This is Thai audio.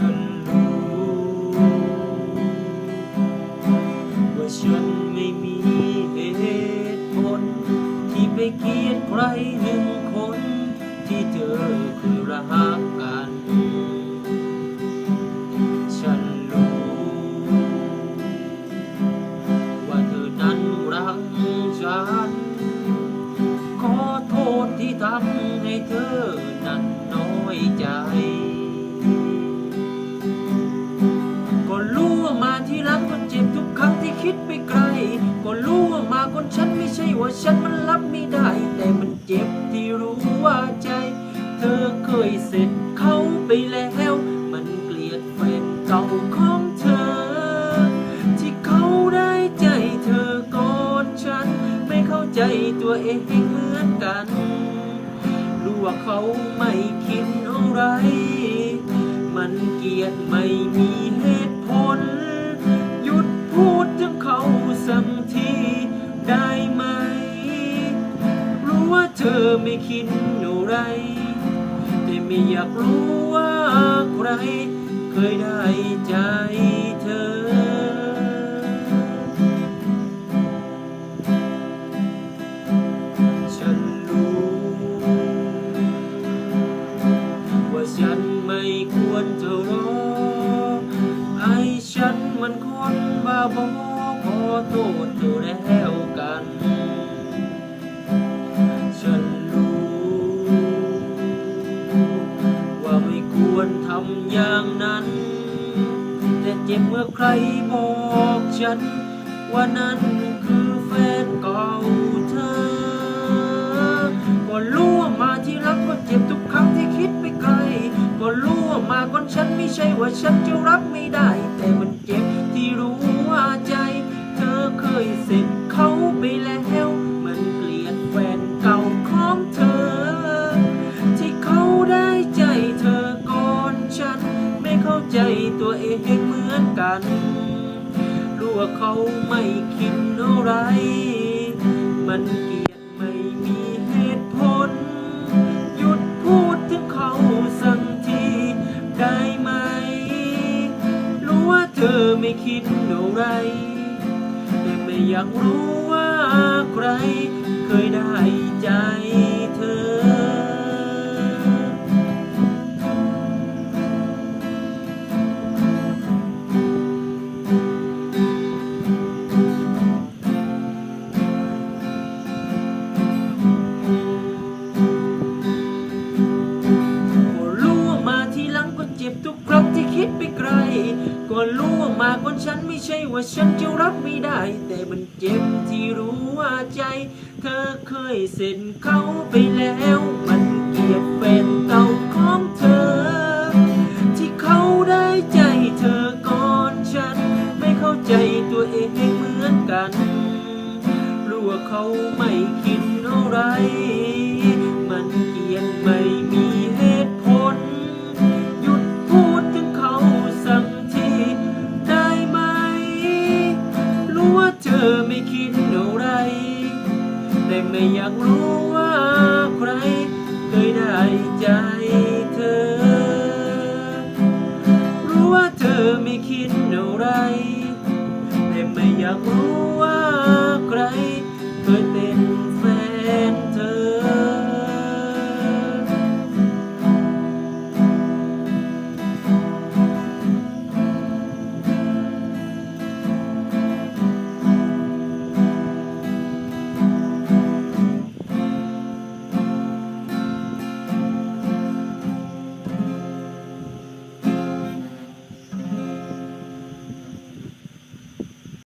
ฉันรู้ ว่าฉันไม่มีเหตุผล ที่ไปเกลียดใครหนึ่งคน ที่เธอคือรหักกัน ฉันรู้ ว่าเธอนั้นรักฉัน ขอโทษที่ทำให้เธอนั้นน้อยใจ เคยเสร็จเขาไปแล้ว มันเกลียดแฟนเก่าของเธอ ที่เขาได้ใจเธอก่อนฉัน ไม่เข้าใจตัวเองเหมือนกันรู้ว่าเขาไม่คิดอะไร มันเกลียดไม่มีเหตุผล หยุดพูดถึงเขาสักทีได้ไหม รู้ว่าเธอไม่คิดอะไร ไม่อยากรู้ว่าใครเคยได้ใจเธอ ฉันรู้ ว่าฉันไม่ควรจะรอ ไอ้ฉันมันคนบ้าบอขอโทษเธอแล้วกัน ควรทำอย่างนั้น แต่เจ็บเมื่อใครบอกฉัน ว่านั้นคือแฟนเก่าเธอก็รู้ว่ามาที่รักก็เจ็บทุกครั้งที่คิดไปไกลก็รู้ว่ามาก่อนฉันไม่ใช่ว่าฉันจะรับไม่ได้ แต่มันเจ็บที่รู้ว่าใจ เธอเคยเสร็จ นกันรู้ว่าเขาไม่คิดอะไร มันเกลียดไม่มีเหตุผล หยุดพูดถึงเขาสักทีได้ไหม รู้ว่าเธอไม่คิดอะไร แต่ไม่อยากรู้ว่าใครเคยได้ใจเธอ ก็รู้ว่ามากกว่าฉันไม่ใช่ว่าฉันจะรับไม่ได้ แต่มันเจ็บที่รู้ว่าใจ เธอเคยเซ็นเขาไปแล้ว มันเกลียดแฟนเก่าของเธอ ที่เขาได้ใจเธอก่อนฉัน ไม่เข้าใจตัวเองเหมือนกันรู้ว่าเขาไม่คิดอะไรมันเกลียดไม่มี ไม่อยากรู้ว่าใครเคยได้ใจเธอ รู้ว่าเธอไม่คิดอะไร แต่ไม่อยากรู้ว่าใครเคยเป็น